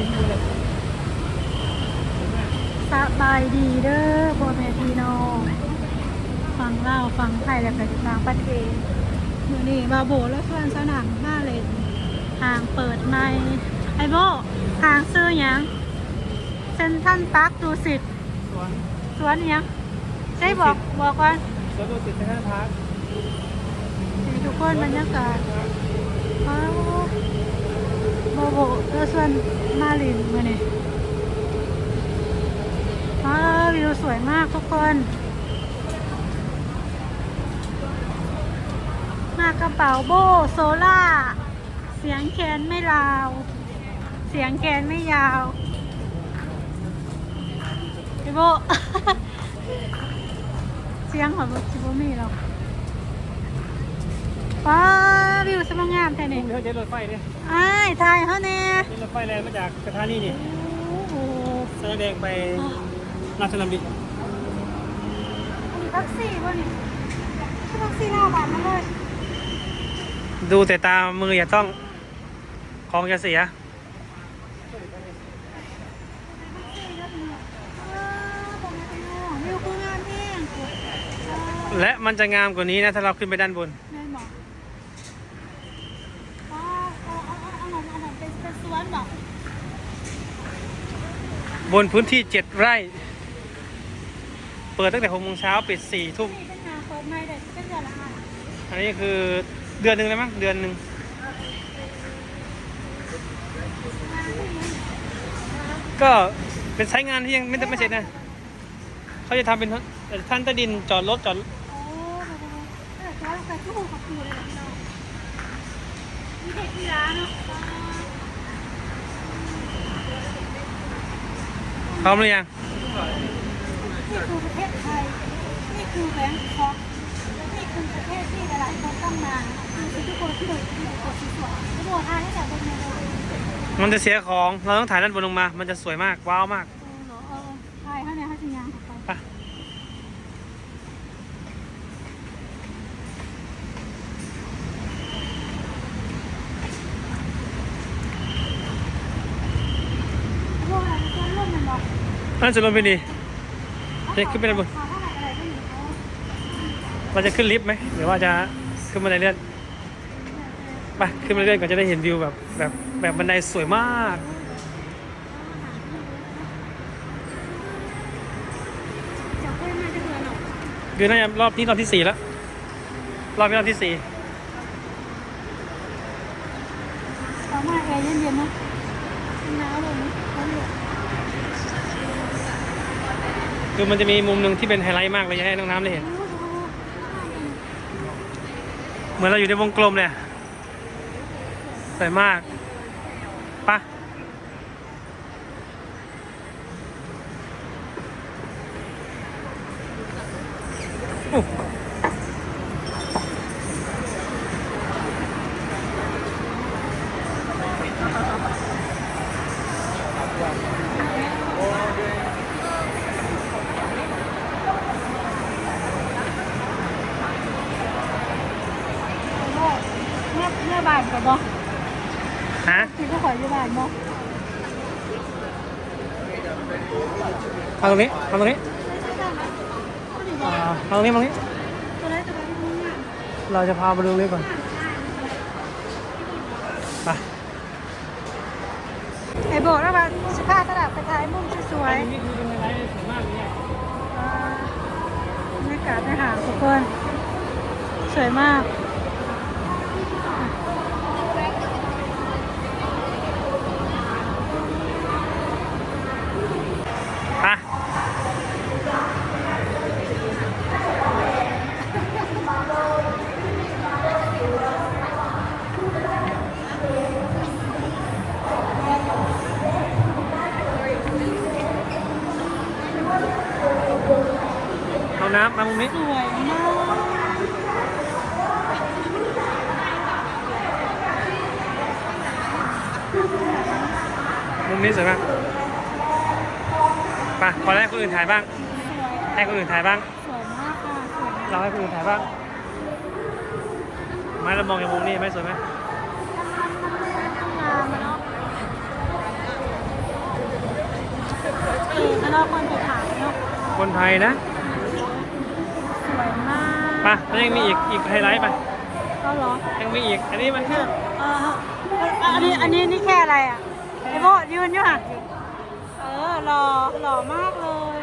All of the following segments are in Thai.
ห็นอยู่เลยสบายดีเด้อพ่อแม่พี่น้องฟังเล่าวฟังไทยแล้วก็ต่างประเทศมือนี้บาโบและเพื่อนสนามมาเลยทางเปิดในไอโบทางซื้อหยังเซนทันปักดูสิตสวนสวนหยังใช่บอกบอกว่าสวนดุสิตเซ็นทรัลพาร์คให้ทุกคนบรรยากาศว้าว โบโบเพื่อส่วนมาลินมาเนี่ยว้าววิวสวยมากทุกคน มากระเป๋าโบโซล่า เสียงแคนไม่ลาว เสียงแคนไม่ยาวพี่โบ เสียงของชิโบมีหรอก ว้าวิวสมงามแท้นี่เดี๋ยวเจ๊รถไฟเนี่ยอ้ายถ่ายเขาแน่เจ๊รถไฟแรงมาจากสถานีนี่โอ้โหแสดงไปราชดำริมีแท็กซี่ป่ะนี่คือแท็กซี่หน้าบ้านมาเลยดูแต่ตามืออย่าต้องของจะเสียวิวคืองามแห้งและมันจะงามกว่านี้นะ ถ้าเราขึ้นไปด้านบน บนพื้นที่7ไร่ เปิดตั้งแต่6โมงเช้าปิด4ทุ่มนี่มอันนี้คือเดือนหนึ่งเลยมั้งเดือนหนึ่งก็เป็นใช้งานที่ยังไม่ไม่เสร็จนะเขาจะทำเป็นท่านใต้ดินจอดรถจอดโอ้โหเออแล้วแต่ทุกคนขับอยู่เลย พร้อมหรือยัง นี่คือประเทศไทย นี่คือแบงคอกนี่คือประเทศที่หลายๆคนต้องมาคือทุกคนที่โดยที่โดยคนสวยๆทุกคนทานให้แต่บนเดียวเลย มันจะเสียของ เราต้องถ่ายด้านบนลงมา มันจะสวยมาก ว้าวมาก เออเหรอเออใช่เขาเนี่ยเขาจะยางออกไป ไป พวกอะไรก็ร่วมกันบอก นั่นจะลงไปดีเด็กขึ้นไปด้านบนขอเราจะขึ้นลิฟต์ไหมหรือว่าจะขึ้นบันไดเลื่อนไปขึ้นบันไดเลื่อนก่อนจะได้เห็นวิวแบบแบบแบบบันไดสวยมากคือหน่อยคือน่าจะรอบนี้รอบที่สี่แล้วรอบนี้รอบที่สี่ต่อมาแอร์เย็นๆนะหนาวเลยนะ คือมันจะมีมุมหนึ่งที่เป็นไฮไลท์มากเลยอยากให้น้องน้ำได้เห็น เหมือนเราอยู่ในวงกลมเลยสวยมากไปะอู้ เมื่อเมื่อบานกับบอก ฮะ ที่ผู้ขออยู่บ้านบอก มางตรงนี้มางตรงนี้อ่ามาตรงนี้มาตรงนี้ตัวแรกจะไปที่นี่อะเราจะพามาดูนี้ก่อนไปไอ้โบแล้วมันสภาพตลาดไปถ่ายมุมสวยนี่คือเป็นไฮไลท์สวยมากเนี่ยๆบรรยากาศในหาดทุกคน สวยมาก เอาน้ำมามุมนี้ สวยมากมุมนี้สวยมากไปขอให้คนอื่นถ่ายบ้างสวยให้คนอื่นถ่ายบ้าง สวยมากค่ะสวยมากเราให้คนอื่นถ่ายบ้างไม่เรามองจากมุมนี้ไหมสวยไหมงามอะเนาะเนาะคนผู้ขายเนาะคนไทยนะสวยมาก ไปแล้วยังมีอีกอีกไฮไลท์ไปก็เหรอยังมีอีก อันนี้มันแค่เอออันนี้อันนี้นี่แค่อะไรอะไอ้โบยืนอยู่ห่ะเออหล่อหล่อมากเลย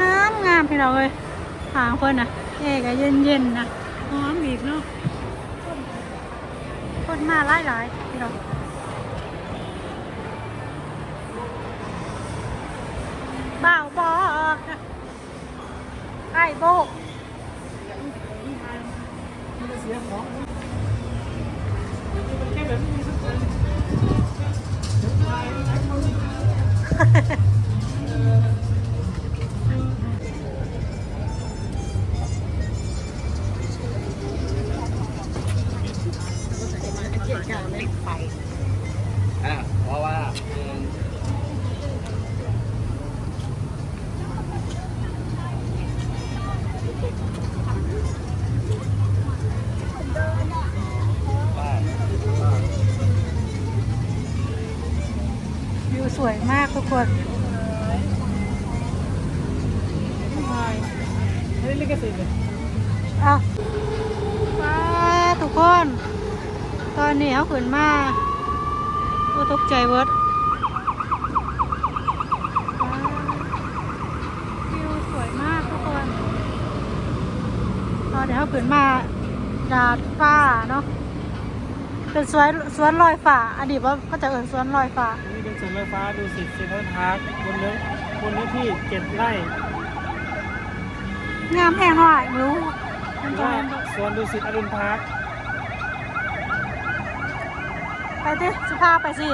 งามงามพี่น้องเลยหางเพิ่นน่ะเอกเย็นเย็นๆนะหอมอีกเนาะคนมาหลายหลายๆพี่น้อง บ่าวบอกนะไอ้โบมันแค่แบบนี้ ลิขสิทธิ์เลยอะว้าทุกคน ตอนนี้เอาขึ้นมาโอ้ตกใจเวิร์ดวิวสวยมากทุกคน ตอนนี้เอาขึ้นมาดาดฟ้าเนาะเป็นสวนสวนลอยฟ้าอดีตว่าก็จะเอินสวนลอยฟ้านนี้เป็นสวนไฟฟ้าดูสิเซ็นทรัลพาร์คบนเนื้อบนเนื้อที่เจ็ดไร่ งามแพงหน่อยไม่รู้หมันรือจะว่าเป็นสวนดูสิตอรุณพาร์คไปดิสิพาไปสิ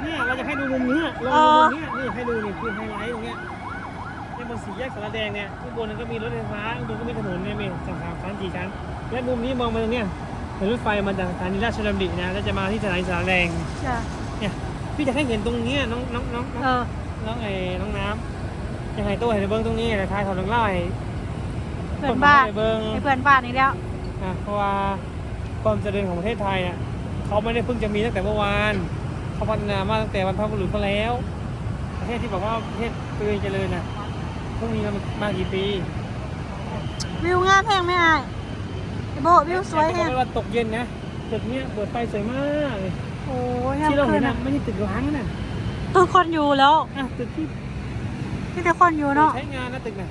เนี่ยเราจะให้ดูมุมนี้ลองอ๋ดูอมุมนี้นี่ให้ดูนี่คือไฮไลท์ตรงเนี้ยเนี่ยบนสี่แยกสารแดงเนี่ยข้างบนนั้นก็มีรถไฟฟ้าข้างบนก็มีถนนเนี่ยมีสองสามชั้นสี่ชั้นและมุมนี้มองมาตรงเนี้ยเป็นรถไฟมาจากสถานีราชดำรินะแล้วจะมาที่สถานีสารแดงจ้ะเนี่ยพี่จะให้เห็นตรงเนี้ยน้องน้องน้องน้องเออน้องไอ้น้องน้ำยังไงตัวเห็นเบิ้งตรงนี้แต่ท้ายเขาต้องเล่าให้ เพื่อนบ้านให้เบิ้งไอ้เพื่อนบ้านอีกแล้ว อะเพราะว่าความเจริญของประเทศไทยอะเขาไม่ได้เพิ่งจะมีตั้งแต่เมื่อวานเขาพัฒนามาตั้งแต่วันพบุรุษเขาแล้ว ประเทศที่บอกว่าประเทศตัวเองเจริญน่ะเพิ่งมีมามากี่ปีวิวงามแพงไหมไอ้ไอ้โบวิวสวยแฮแต่งก็ว่าตกเย็นนะตึกเนี้ยเปิดไฟสวยมากเลยโอ้ยงามที่เราขึ้เห็นนอะน่ะไม่ใช่ตึกร้างน่ะตึกคนอยู่แล้วอะตึกที่ที่แต่คนอยู่เนาะ ใช้งานนะตึกน่ะ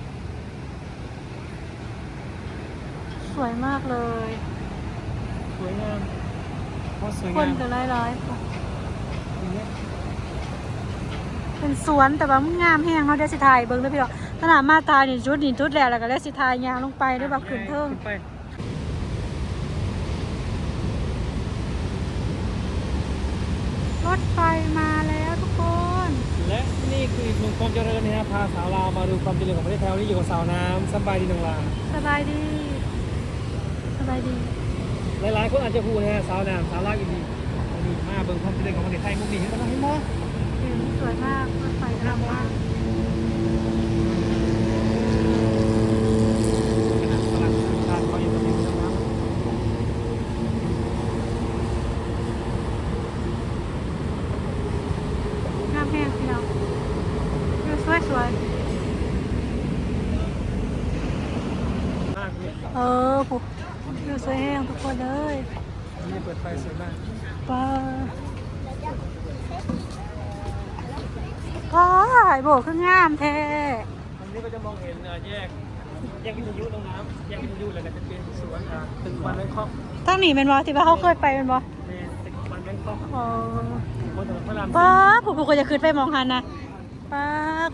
สวยมากเลย สวยงามเพราะสวยคงานมก็หลายอย่างเงี้ยๆเป็นสวนแต่ว่ามันงามแฮงเขาได้สิถ่ายเบิ่งเด้อพี่น้องขนาดมาตายนี่จุดนี่จุดแล้วแล้วก็ได้สิถ่ายยางลงไปได้แบบขึ้นเทิง ขึ้นไปรถไฟมาแล้วทุกคน และนี่คืออีกหนึ่งความเจริญนะครับพาสาวลาวมาดูความเจริญของประเทศไทยวันนี้อยู่กับสาวน้ำสบายดีนังลา สบายดี สบายดีหลายๆคนอาจจะพูดนะฮะสาวน้ำสาวลาวอีกดีอันนี้มาเบิ่งความเจริญของประเทศไทยมุมนี้เห็นไหมเห็นไหมเห็นสวยมากรถไฟทำมากตลาดชาติเขาอยู่ตรงนี้นะครับงามแพงพี่น้องวิวสวยสวยมากเลยๆเออผู้ วิวสวยแห้งทุกคนเลยนี่เปิดไฟสวยมากป้าป้าไอ้โบคืองามแท้ตรงนี้ก็จะมองเห็นแยกแยกวิทยุลงน้ำแยกวิทยุแล้วก็จะเป็นสวนอ่าตึกวันแบงคอกตั้งหนีเป็นบอที่ว่าเขาเคยไปเป็นบอนี่ตึกวันแบงคอกอ๋อบนถนนพระรามป้าผู้ผู้คนจะขึ้นไปมองหันนะป้า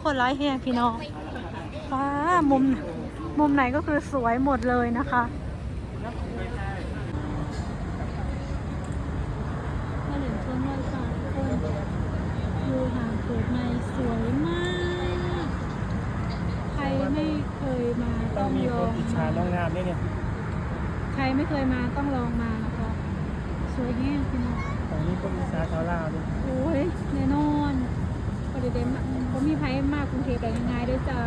คนร้ายแห้งพี่น้องป้ามุมมุมไหนก็คือสวยหมดเลยนะคะมาเหลืองชมเลยค่ะทุกคนดูห่างเปิ ดในสวยมาก ใครไม่เคยมาต้ต้อองงมีลคอนงอิจฉาน้องงามเนี่ยเนี่ยใครไม่เคยมาต้องลองมานะคะสวยแห้งพี่น้องของนี้คนอิจฉาชาวลาวด้วยโอ้ยแน่นอนพอเดี๋ยวเดมเขามีไพ่มากกรุงเทพแต่ยังไงด้จ้า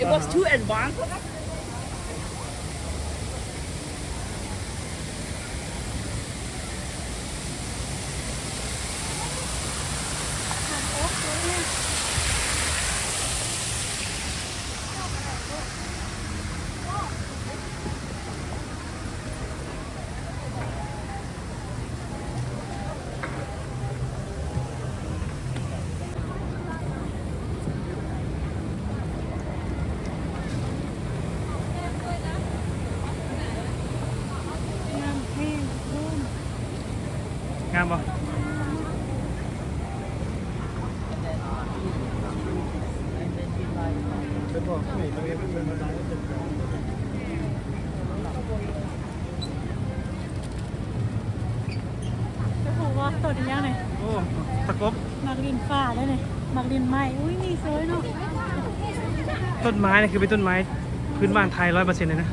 It was too advanced. ต้นไม้เนี่ยคือเป็นต้นไม้พื้นบ้านไทยร้อยเปอร์เซ็นต์เลยนะ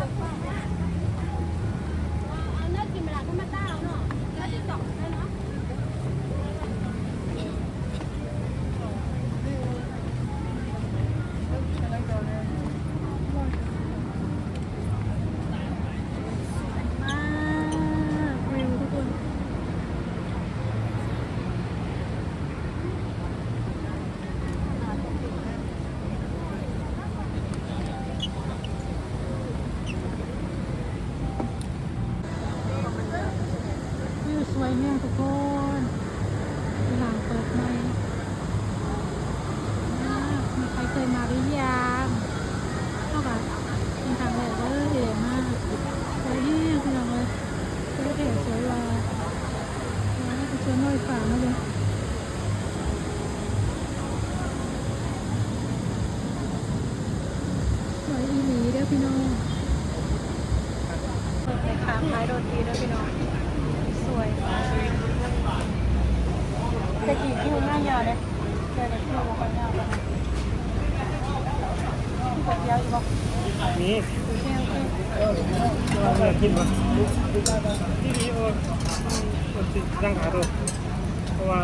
พี่น้องขาขายโรตีด้วยพี่น้อง สวยตะกี้คิวหน้ายาวเที่ยเจอแต่คิวกันยาวเลยกดยาวอยู่ปะนี่โอเคโอเคเราจะกินปะที่นี่โอ้กดติดร่างขาตัวเพราะว่า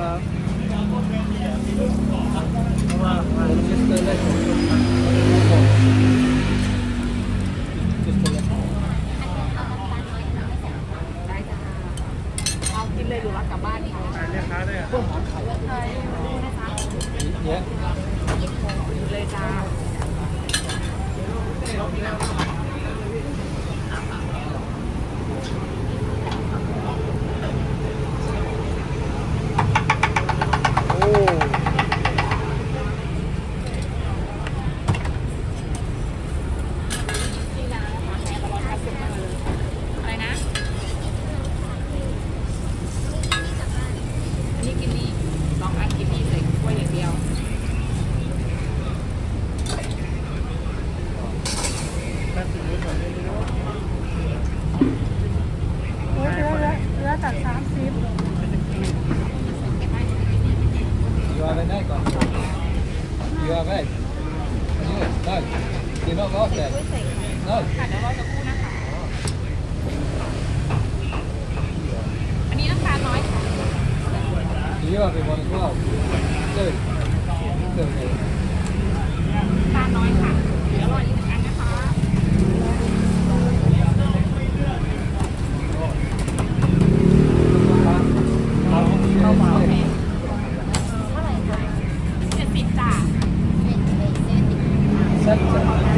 ได้ก่อนเยอะไปเยอะได้กินนอกรอบแต่ได้ค่ะเดี๋ยวรอสักครู่นะคะมีน้ำตาลน้อยค่ะเยอะไปบนข้าเจ้ยเจ้ยตาลน้อยค่ะเดี๋ยวรออีก Thank you.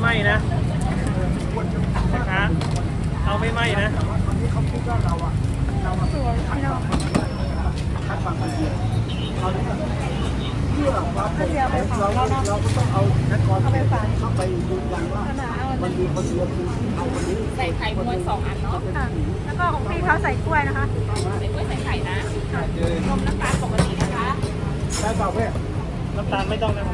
ไม่ไหมนะนะเอาไม่ไหมนะวันนี้เขาพูดว่าเราอะเราอะคัดความคัดความเพื่อเรเราเราก็ต้องเอานักกรเข้าไปยืนยันว่ามันมีคนเดียวคือเอาคนนี้ใส่ไข่มวลสองอันเนาะแล้วก็ของพี่เขาใส่กล้วยนะคะใส่กล้วยใส่ไข่นะนมน้ำตาลปกตินะคะได้เปล่าเพื่อนน้ำตาลไม่ต้องนะ